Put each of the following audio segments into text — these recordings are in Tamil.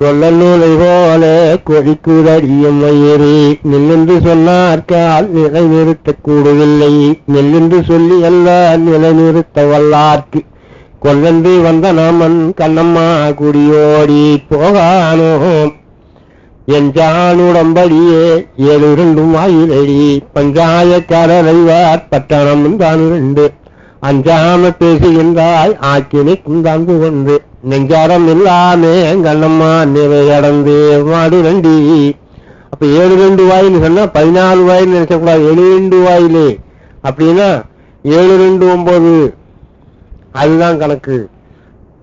கொல்லநூலை போல கொதிக்குதடிய வயிறு நெல்லென்று சொன்னார்கால் நிலைநிறுத்தக் கூடவில்லை. நெல்லென்று சொல்லி அல்ல நிலைநிறுத்த வல்லார்க்கு. கொல்லன்று வந்த நாமன் கண்ணம்மா குடியோடி போகானோ எஞ்சானுடம்படியே ஏழு ரெண்டும் வாயிலடி. பஞ்சாயக்காரரைவார் பட்டணம் தான் ரெண்டு. அஞ்சாம பேசுகின்றாய் ஆக்கினை குந்தாந்து வந்து நெஞ்சாரம் இல்லாமே கண்ணம்மா நிறையடந்து மாடு ரெண்டி அப்ப ஏழு ரெண்டு வாயில் சொன்னா பதினாலு வாயில் நினைச்சக்கூடாது ஏழு ரெண்டு வாயிலே. அப்படின்னா ஏழு ரெண்டு ஒன்பது. அதுதான் கணக்கு.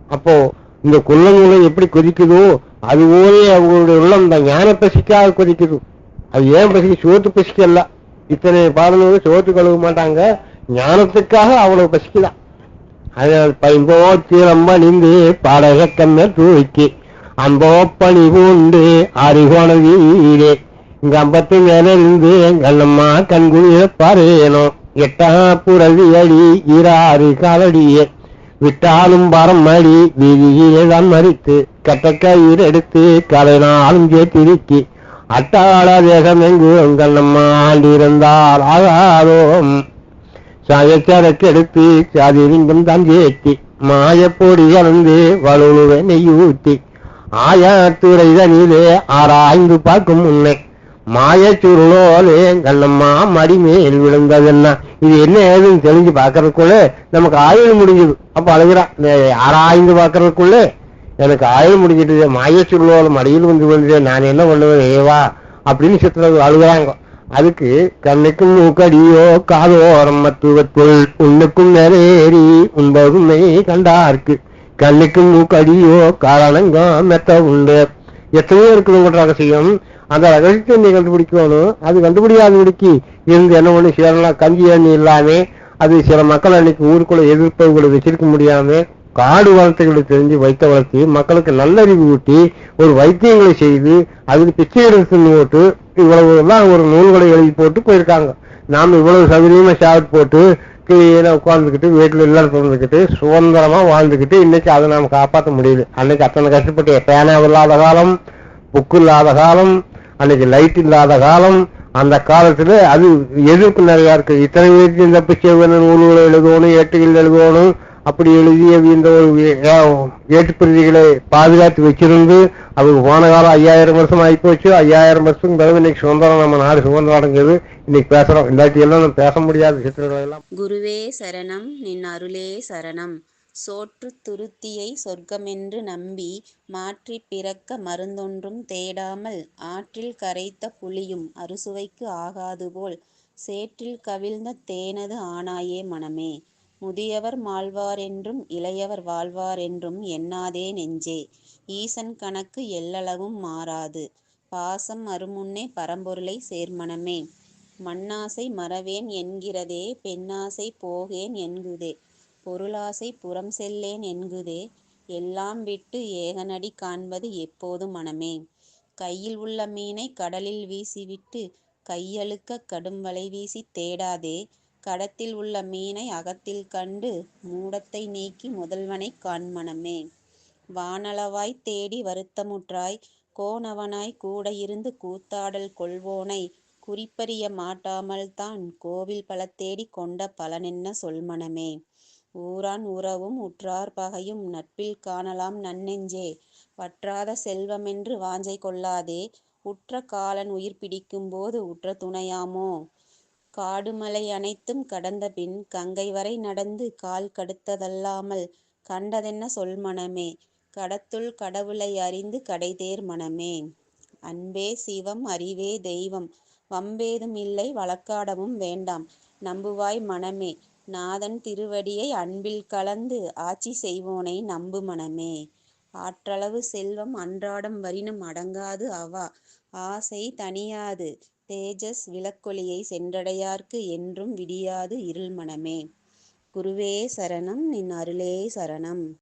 அப்போ இந்த குள்ளங்குளம் எப்படி கொதிக்குதோ அது போலே அவங்களுடைய உள்ளம் இந்த ஞான பசிக்காக கொதிக்குது. அது ஏன் பசிக்கு? சோத்து பசிக்கல இத்தனை பாடல்கள் சோத்து கழுவ மாட்டாங்க. ஞானத்துக்காக அவ்வளவு பசிக்குதான். அதனால் பைம்போ தீரம்ப நின்று பாடக கண்ணர் தூக்கி அம்போ பணி பூண்டு அறிகோண வீரே இங்க அம்பத்து மேல இருந்து கண்ணம்மா கண்குளிர பாரேனோ எட்டா புறவி அடி ஈராறு காலடியே. விட்டாலும் பரம் அடி வீதியிலே தான் மறித்து கட்டக்கயிறு எடுத்து கலைனாலும் சேர்த்திருக்கி அட்டாள தேசம் எங்கு கண்ணம்மா ஆண்டிருந்தால் ஆகாதோம். சாயச்சரக்கு எடுத்து சாதிரிங்கம் தான் சேர்த்தி மாயப்பொடி கலந்து வலுவை நெய்யூத்தி ஆயத்துறை தனிலே ஆராய்ந்து பார்க்கும் முன்னே மாயச்சுருளோலே கண்ணம்மா மடிமேல் விழுந்ததுன்னா? இது என்ன ஏதுன்னு தெரிஞ்சு பாக்குறதுக்குள்ள நமக்கு ஆயுள் முடிஞ்சது. அப்ப அழுகிறான் ஆராய்ந்து பாக்குறதுக்குள்ள எனக்கு ஆயுள் முடிஞ்சிட்டு மாயச்சுருளோல மடியில் வந்து விழுந்து நான் என்ன பண்ணுவேன்? ஏவா? அப்படின்னு சித்திர அழுகுறாங்க. அதுக்கு கண்ணுக்கும் மூக்கடியோ காதோரம் மத்துவத்துள் உன்னுக்கும் நிறையேறி உண்பதுமே கண்டார்க்கு. கண்ணுக்கும் மூக்கடியோ காரணங்கோ மெத்த உண்டு. எத்தனையோ இருக்குது ரகசியம். அந்த ரகசியத்தை நீ கண்டுபிடிக்கணும். அது கண்டுபிடிக்காதபடிக்கு இருந்து என்ன ஒண்ணு சேரலாம்? கஞ்சி எண்ணி இல்லாம அது சில மக்கள் அன்னைக்கு ஊருக்குள்ள எதிர்ப்பு வச்சிருக்க முடியாம காடு வளர்த்துகளை தெரிஞ்சு வைத்த வளர்த்து மக்களுக்கு நல்லறிவு ஊட்டி ஒரு வைத்தியங்களை செய்து அதுக்கு பிச்சை எடுத்து போட்டு இவ்வளவு எல்லாம் ஒரு நூல்களை எழுதி போட்டு போயிருக்காங்க. நாம இவ்வளவு சௌகரியமா ஷாட் போட்டு கீழே உட்காந்துக்கிட்டு வீட்டில் எல்லாம் திறந்துக்கிட்டு சுதந்திரமா வாழ்ந்துக்கிட்டு இன்னைக்கு அதை நாம காப்பாற்ற முடியுது. அன்னைக்கு அத்தனை கஷ்டப்பட்டு பேனா இல்லாத காலம் புக்கு இல்லாத காலம் அன்னைக்கு லைட் இல்லாத காலம் அந்த காலத்துல அது எதிர்ப்பு நிறையா இருக்கு. இத்தனை பேருக்கு இந்த பிச்சை நூல்களை எழுதணும் ஏட்டுகள் எழுதணும் அப்படி எழுதிய இந்த ஒரு ஏட்டுப்பிரதிகளை பாதுகாத்து வச்சிருந்து அவங்க போன காலம் ஐயாயிரம் வருஷம் ஆகி போச்சு ஐயாயிரம் வருஷம் பிறகு இன்னைக்கு சுதந்திரம் நம்ம நாடு சுதந்திரம் அடைஞ்சது. இன்னைக்கு பேசுறோம். இல்லாட்டி எல்லாம் நம்ம பேச முடியாது. விஷயத்துல எல்லாம். குருவே சரணம் நின் அருளே சரணம். சோற்று துருத்தியை சொர்க்கமென்று நம்பி மாற்றி பிறக்க மருந்தொன்றும் தேடாமல் ஆற்றில் கரைத்த புளியும் அறுசுவைக்கு ஆகாது போல் சேற்றில் கவிழ்ந்த தேனது ஆனாயே மனமே. முதியவர் மாழ்வாரென்றும் இளையவர் வாழ்வாரென்றும் எண்ணாதே நெஞ்சே. ஈசன் கணக்கு எல்லளவும் மாறாது. பாசம் அருமுன்னே பரம்பொருளை சேர்மனமே. மண்ணாசை மறவேன் என்கிறதே பெண்ணாசை போகேன் என்குதே. பொருளாசை புறம் செல்லேன் என்குதே. எல்லாம் விட்டு ஏகனடி காண்பது எப்போது மனமே. கையில் உள்ள மீனை கடலில் வீசிவிட்டு கையழுக்க கடும் வலை வீசி தேடாதே. கடத்தில் உள்ள மீனை அகத்தில் கண்டு மூடத்தை நீக்கி முதல்வனை காண்மனமே வானளவாய் தேடி வருத்தமுற்றாய் கோணவனாய் கூட இருந்து கூத்தாடல் கொள்வோனை குறிப்பறிய மாட்டாமல் தான் கோவில் பல தேடி கொண்ட பலனென்ன சொல்மனமே ஊரான் உறவும் உற்றார் பகையும் நட்பில் காணலாம் நன்னெஞ்சே. வற்றாத செல்வமென்று வாஞ்சை கொள்ளாதே. உற்ற காலன் உயிர் பிடிக்கும் போது உற்ற துணையாமோ? காடுமலை அனைத்தும் கடந்த பின் கங்கை வரை நடந்து கால் கடுத்ததல்லாமல் கண்டதென்ன சொல் மனமே? கடத்துள் கடவுளை அறிந்து கடைதேர் மனமே? அன்பே சிவம் அறிவே தெய்வம். வம்பேதும் இல்லை வழக்காடவும் வேண்டாம். நம்புவாய் மனமே? நாதன் திருவடியை அன்பில் கலந்து ஆட்சி செய்வோனை நம்பு மனமே? ஆற்றளவு செல்வம் அன்றாடம் வரினும் அடங்காது அவா. ஆசை தனியாது தேஜஸ் விளக்கொளியை சென்றடையார்க்கு என்றும் விடியாது இருள் மனமே. குருவே சரணம் நின் அருளே சரணம்.